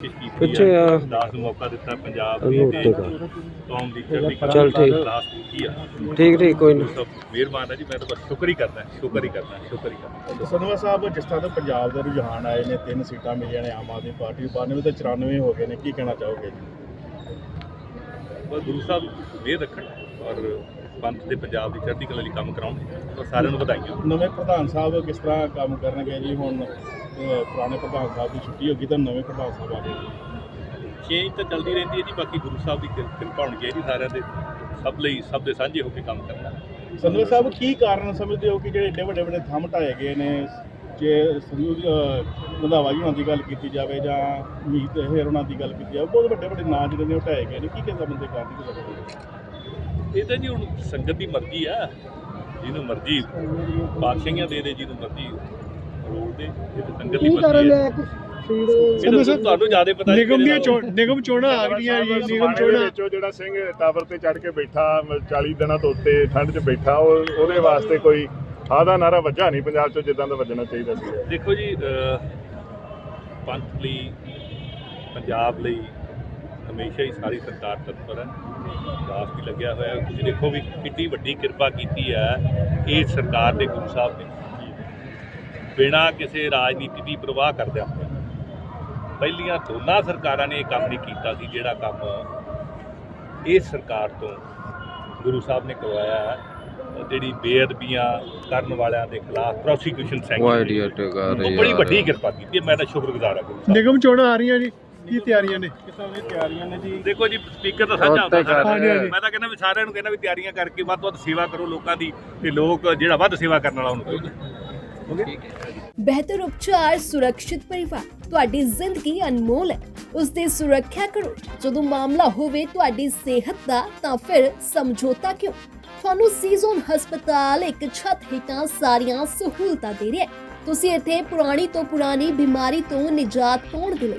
ਪਿੱਛੇ ਆ। ਦਾਸ ਨੂੰ ਮੌਕਾ ਦਿੱਤਾ ਪੰਜਾਬ ਦੀ ਤੇ ਕੌਮ ਦੀ ਚੜ੍ਹਦੀ ਚੱਲ ਠੀਕ। ਠੀਕ ਠੀਕ ਕੋਈ ਨਾ। ਸਭ ਮਿਹਰਬਾਨ ਹੈ ਜੀ ਮੈਂ ਤਾਂ ਬਸ ਸ਼ੁਕਰ ਹੀ ਕਰਦਾ ਸ਼ੁਕਰ ਹੀ ਕਰਦਾ ਸ਼ੁਕਰ ਹੀ ਕਰਦਾ। ਸਨਵਾ ਸਾਹਿਬ ਜਿਸ ਤਰ੍ਹਾਂ ਦੇ ਪੰਜਾਬ ਦੇ ਰੁਝਾਨ ਆਏ ਨੇ ਤਿੰਨ ਸੀਟਾਂ ਮਿਲੀਆਂ ਨੇ ਆਮ ਆਦਮੀ ਪਾਰਟੀ ਨੂੰ 92 ਤੇ 94 ਹੋ ਗਏ ਨੇ ਕੀ ਕਹਿਣਾ ਚਾਹੋਗੇ ਜੀ? ਬਸ ਗੁਰੂ ਸਾਹਿਬ ਮਿਹਰ ਰੱਖਣ। ਔਰ ਪੰਥ ਦੇ ਪੰਜਾਬ ਦੀ ਚੜ੍ਹਦੀ ਕਲਾ ਲਈ ਕੰਮ ਕਰਾਉਣ ਔਰ ਸਾਰਿਆਂ ਨੂੰ ਵਧਾਈਆਂ। ਨਵੇਂ ਪ੍ਰਧਾਨ ਸਾਹਿਬ ਕਿਸ ਤਰ੍ਹਾਂ ਕੰਮ ਕਰਨਗੇ ਜੀ? ਹੁਣ ਪੁਰਾਣੇ ਪ੍ਰਧਾਨ ਸਾਹਿਬ ਦੀ ਛੁੱਟੀ ਹੋ ਗਈ ਤਾਂ ਨਵੇਂ ਪ੍ਰਧਾਨ ਸਾਹਿਬ ਆ ਗਏ। ਚੇਂਜ ਤਾਂ ਚੱਲਦੀ ਰਹਿੰਦੀ ਹੈ ਜੀ ਬਾਕੀ ਗੁਰੂ ਸਾਹਿਬ ਦੀ ਕਿਰ- ਕਿਰਪਾ ਹੋਣੀ ਚਾਹੀਦੀ ਸਾਰਿਆਂ ਦੇ। ਸਭ ਲਈ ਸਭ ਦੇ ਸਾਂਝੇ ਹੋ ਕੇ ਕੰਮ ਕਰਨਾ। ਸੰਧੂ ਸਾਹਿਬ ਕੀ ਕਾਰਨ ਸਮਝਦੇ ਹੋ ਕਿ ਜਿਹੜੇ ਏਡੇ ਵੱਡੇ ਵੱਡੇ ਥੰਮ ਢਾਏ ਗਏ ਨੇ? ਜੇ ਸੰਧੂ ਰੰਧਾਵਾ ਜੀ ਉਹਨਾਂ ਦੀ ਗੱਲ ਕੀਤੀ ਜਾਵੇ ਜਾਂ ਮੀਤ ਹੇਰ ਉਹਨਾਂ ਦੀ ਗੱਲ ਕੀਤੀ ਜਾਵੇ ਬਹੁਤ ਵੱਡੇ ਵੱਡੇ ਨਾਂ ਜਿਹੜੇ ਨੇ ਉਹ ਢਾਏ ਗਏ ਨੇ। ਕੀ ਕਿਸਮ ਦੇ ਕਾਰਨ ਕੀ ਲੱਗਦਾ ਇਹ ਤਾਂ ਜੀ ਹੁਣ ਸੰਗਤ ਦੀ ਮਰਜ਼ੀ ਆ। ਜਿਹਨੂੰ ਮਰਜ਼ੀ ਬਾਦਸ਼ਾਹੀਆਂ ਦੇ ਦੇ ਜਿਹਨੂੰ ਮਰਜ਼ੀ ਰੋਲ ਦੇ ਇਹ ਤਾਂ ਸੰਗਤ ਦੀ ਮਰਜ਼ੀ ਹੈ ਇਹ ਤਾਂ ਤੁਹਾਨੂੰ ਜ਼ਿਆਦਾ ਪਤਾ ਜੀ ਨਿਗਮ ਦੀਆਂ ਮੇਰੇ ਚੋਣ ਨਿਗਮ ਚੋਣਾਂ ਆ ਗਈਆਂ ਜੀ ਨਿਗਮ ਚੋਣਾਂ। ਵਿੱਚੋਂ ਜਿਹੜਾ ਸਿੰਘ ਟਾਵਰ ਤੇ ਚੜ ਕੇ ਬੈਠਾ ਮ- 40 ਦਿਨਾਂ ਤੋਂ ਉੱਤੇ ਠੰਡ 'ਚ ਬੈਠਾ ਉਹ ਉਹਦੇ ਵਾਸਤੇ ਕੋਈ ਆਦਾ ਨਾਰਾ ਵੱਜਾ ਨਹੀਂ ਪੰਜਾਬ 'ਚ ਜਿੱਦਾਂ ਦਾ ਵੱਜਣਾ ਚਾਹੀਦਾ ਸੀ। ਦੇਖੋ ਜੀ ਅਹ, ਪੰਥ ਲਈ ਪੰਜਾਬ ਲਈ ਹਮੇਸ਼ਾ ਹੀ ਸਾਰੀ ਸਰਕਾਰ ਤਤਪਰ ਹੈ। ਦਾਸ ਵੀ ਲੱਗਿਆ ਹੋਇਆ ਹੈ। ਤੁਸੀਂ ਦੇਖੋ ਵੀ ਕਿੰਨੀ ਵੱਡੀ ਕਿਰਪਾ ਕੀਤੀ ਹੈ ਇਹ ਸਰਕਾਰ ਦੇ ਗੁਰੂ ਸਾਹਿਬ ਨੇ ਬਿਨਾਂ ਕਿਸੇ ਰਾਜਨੀਤੀ ਦੀ ਪ੍ਰਵਾਹ ਕਰਦਿਆਂ ਪਹਿਲੀਆਂ ਦੋਨਾਂ ਸਰਕਾਰਾਂ ਨੇ ਇਹ ਕੰਮ ਨਹੀਂ ਕੀਤਾ ਸੀ ਜਿਹੜਾ ਕੰਮ ਇਸ ਸਰਕਾਰ ਤੋਂ ਗੁਰੂ ਸਾਹਿਬ ਨੇ ਕਰਵਾਇਆ ਹੈ। ਜਿਹੜੀ ਬੇਅਦਬੀਆਂ ਕਰਨ ਵਾਲਿਆਂ ਦੇ ਖਿਲਾਫ ਪ੍ਰੋਸੀਕਿਊਸ਼ਨ ਸੈਂਕਸ਼ਨ ਬੜੀ ਵੱਡੀ ਕਿਰਪਾ ਕੀਤੀ ਹੈ। ਮੈਂ ਤਾਂ ਸ਼ੁਕਰਗੁਜ਼ਾਰ ਹਾਂ ਗੁਰੂ ਸਾਹਿਬ। ਨਿਗਮ ਚੋਣਾਂ ਆ ਰਹੀਆਂ ਜੀ। ਕੀ ਤਿਆਰੀਆਂ ਨੇ? ਕਿਸਾਂ ਦੀ ਤਿਆਰੀਆਂ ਨੇ ਜੀ? ਦੇਖੋ ਜੀ ਸਪੀਕਰ ਤਾਂ ਸਾਂਝਾ ਹੁੰਦਾ ਆ। ਮੈਂ ਤਾਂ ਕਹਿੰਦਾ ਵੀ ਸਾਰਿਆਂ ਨੂੰ ਕਹਿੰਦਾ ਵੀ ਤਿਆਰੀਆਂ ਕਰਕੇ ਵੱਧ ਤੋਂ ਵੱਧ ਸੇਵਾ ਕਰੋ ਲੋਕਾਂ ਦੀ ਤੇ ਲੋਕ ਜਿਹੜਾ ਵੱਧ ਸੇਵਾ ਕਰਨ ਵਾਲਾ ਉਹਨੂੰ ਬਿਹਤਰ ਉਪਚਾਰ ਸੁਰੱਖਿਅਤ ਪਰਿਵਾਰ ਤੁਹਾਡੀ ਜ਼ਿੰਦਗੀ ਅਨਮੋਲ ਹੈ। ਉਸ ਦੀ ਸੁਰੱਖਿਆ ਕਰੋ। ਜਦੋਂ ਮਾਮਲਾ ਹੋਵੇ ਤੁਹਾਡੀ ਸਿਹਤ ਦਾ ਤਾਂ ਫਿਰ ਸਮਝੌਤਾ ਕਿਉਂ? ਤੁਹਾਨੂੰ ਸੀਜ਼ਨ ਹਸਪਤਾਲ ਇੱਕ ਛੱਤ ਹੇਠਾਂ ਸਾਰੀਆਂ ਸਹੂਲਤਾਂ ਦੇ ਰਿਹਾ ਹੈ। ਤੁਸੀਂ ਇੱਥੇ ਪੁਰਾਣੀ ਤੋਂ ਪੁਰਾਣੀ ਬਿਮਾਰੀ ਤੋਂ ਨਿਜਾਤ ਪਾਉਣ ਦੇ ਲਈ